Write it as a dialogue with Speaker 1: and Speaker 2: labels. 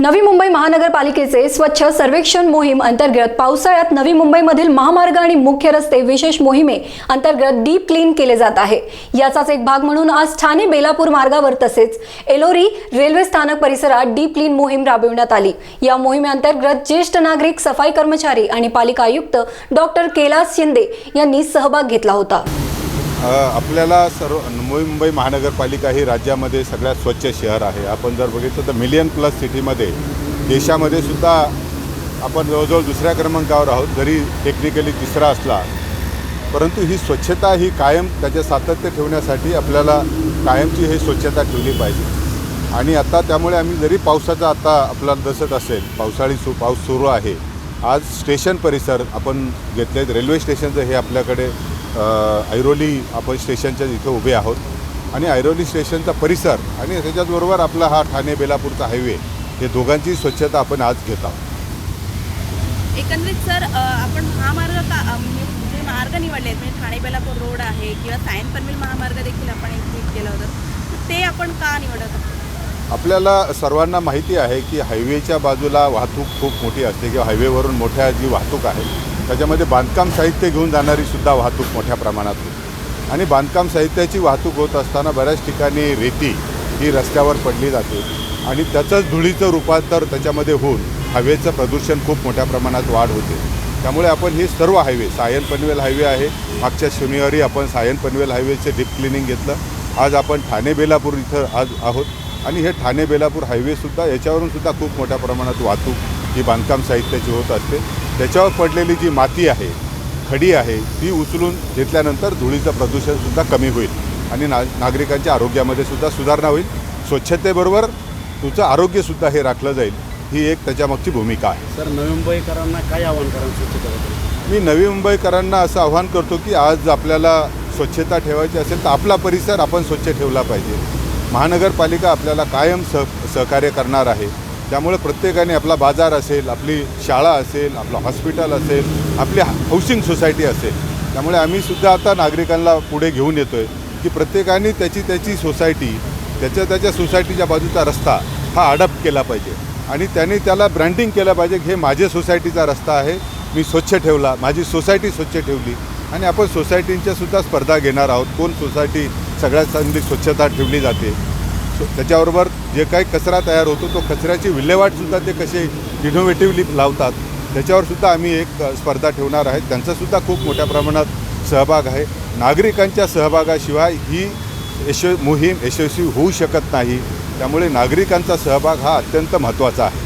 Speaker 1: नवी मुंबई महानगरपालिकेचे स्वच्छ सर्वेक्षण मोहीम अंतर्गत पावसाळ्यात नवी मुंबईमधील महामार्ग आणि मुख्य रस्ते विशेष मोहिमे अंतर्गत डीप क्लीन केले जात आहे. याचाच एक भाग म्हणून आज ठाणे बेलापूर मार्गावर तसेच एलोरी रेल्वे स्थानक परिसरात डीप क्लीन मोहीम राबविण्यात आली. या मोहिमेअंतर्गत ज्येष्ठ नागरिक सफाई कर्मचारी आणि पालिका आयुक्त डॉक्टर कैलास शिंदे यांनी सहभाग घेतला होता.
Speaker 2: आपल्याला सर्व मुंबई महानगरपालिका ही राज्यामध्ये सगळ्यात स्वच्छ शहर आहे. आपण जर बघितलं तर मिलियन प्लस सिटीमध्ये देशामध्ये सुद्धा आपण जवळजवळ दुसऱ्या क्रमांकावर आहोत. जरी टेक्निकली तिसरा असला परंतु ही स्वच्छता ही कायम त्याचे सातत्य ठेवण्यासाठी आपल्याला कायमची ही स्वच्छता ठेवली पाहिजे. आणि आता त्यामुळे आम्ही जरी पावसाचा आता आपल्याला दसत असेल पावसाळी सु पाऊस सुरू आहे. आज स्टेशन परिसर आपण घेतले रेल्वे स्टेशनचं हे आपल्याकडे ऐरोली आपण स्टेशनच्या इथे उभे आहोत. आणि ऐरोली स्टेशनचा परिसर आणि त्याच्याचबरोबर आपला हा ठाणे बेलापूरचा हायवे हे दोघांची स्वच्छता आपण आज घेत आहोत.
Speaker 3: एकंदरीत सर आपण महामार्ग का म्हणजे जे मार्ग निवडले आहेत म्हणजे ठाणे बेलापूर रोड आहे किंवा सायन पनवेल महामार्ग देखील आपण एक केलं होतं ते आपण का निवडत आहोत?
Speaker 2: आपल्याला सर्वांना माहिती आहे की हायवेच्या बाजूला वाहतूक खूप मोठी असते किंवा हायवेवरून मोठ्या जी वाहतूक आहे त्याच्यामध्ये बांधकाम साहित्य घेऊन जाणारी सुद्धा वाहतूक मोठ्या प्रमाणात होती. आणि बांधकाम साहित्याची वाहतूक होत असताना बऱ्याच ठिकाणी रेती ही रस्त्यावर पडली जाते. आणि त्याचंच धुळीचं रूपांतर त्याच्यामध्ये होऊन हवेचं प्रदूषण खूप मोठ्या प्रमाणात वाढ होते. त्यामुळे आपण हे सर्व हायवे सायन पनवेल हायवे आहे. मागच्या शनिवारी आपण सायन पनवेल हायवेचे डीप क्लिनिंग घेतलं. आज आपण ठाणे बेलापूर इथं आज आहोत. आणि हे ठाणे बेलापूर हायवेसुद्धा याच्यावरून सुद्धा खूप मोठ्या प्रमाणात वाहतूक ही बांधकाम साहित्याची होत असते. त्याच्यावर पडलेली जी माती आहे खडी आहे ती उचलून घेतल्यानंतर धुळीचं प्रदूषणसुद्धा कमी होईल आणि ना नागरिकांच्या आरोग्यामध्ये सुद्धा सुधारणा होईल. स्वच्छतेबरोबर तुझं आरोग्यसुद्धा हे राखलं जाईल ही एक त्याच्यामागची भूमिका आहे.
Speaker 4: सर नवी मुंबईकरांना काय आव्हान कराल स्वच्छतेबद्दल?
Speaker 2: मी नवी मुंबईकरांना असं आव्हान करतो की आज आपल्याला स्वच्छता ठेवायची असेल तर आपला परिसर आपण स्वच्छ ठेवला पाहिजे. महानगरपालिका आपल्याला कायम सह सहकार्य करणार आहे. त्यामुळे प्रत्येकाने आपला बाजार असेल आपली शाळा असेल आपलं हॉस्पिटल असेल आपली हाऊसिंग सोसायटी असेल. त्यामुळे आम्ही सुद्धा आता नागरिकांना पुढे घेऊन येतो आहे की प्रत्येकाने त्याची त्याची सोसायटी त्याच्या त्याच्या सोसायटीच्या बाजूचा रस्ता हा अडप्ट केला पाहिजे. आणि त्याने त्याला ब्रँडिंग केलं पाहिजे की हे माझ्या सोसायटीचा रस्ता आहे मी स्वच्छ ठेवला माझी सोसायटी स्वच्छ ठेवली. आणि आपण सोसायटींच्या सुद्धा स्पर्धा घेणार आहोत. कोण सोसायटी सगळ्यात चांगली स्वच्छता ठेवली जाते त्याच्याबरोबर जे काही कचरा तयार होतो तो कचऱ्याची विल्हेवाटसुद्धा ते कसे इनोव्हेटिव्हली लावतात त्याच्यावरसुद्धा आम्ही एक स्पर्धा ठेवणार आहे. त्यांचासुद्धा खूप मोठ्या प्रमाणात सहभाग आहे. नागरिकांच्या सहभागाशिवाय ही यश मोहीम यशस्वी होऊ शकत नाही. त्यामुळे नागरिकांचा सहभाग हा अत्यंत महत्त्वाचा आहे.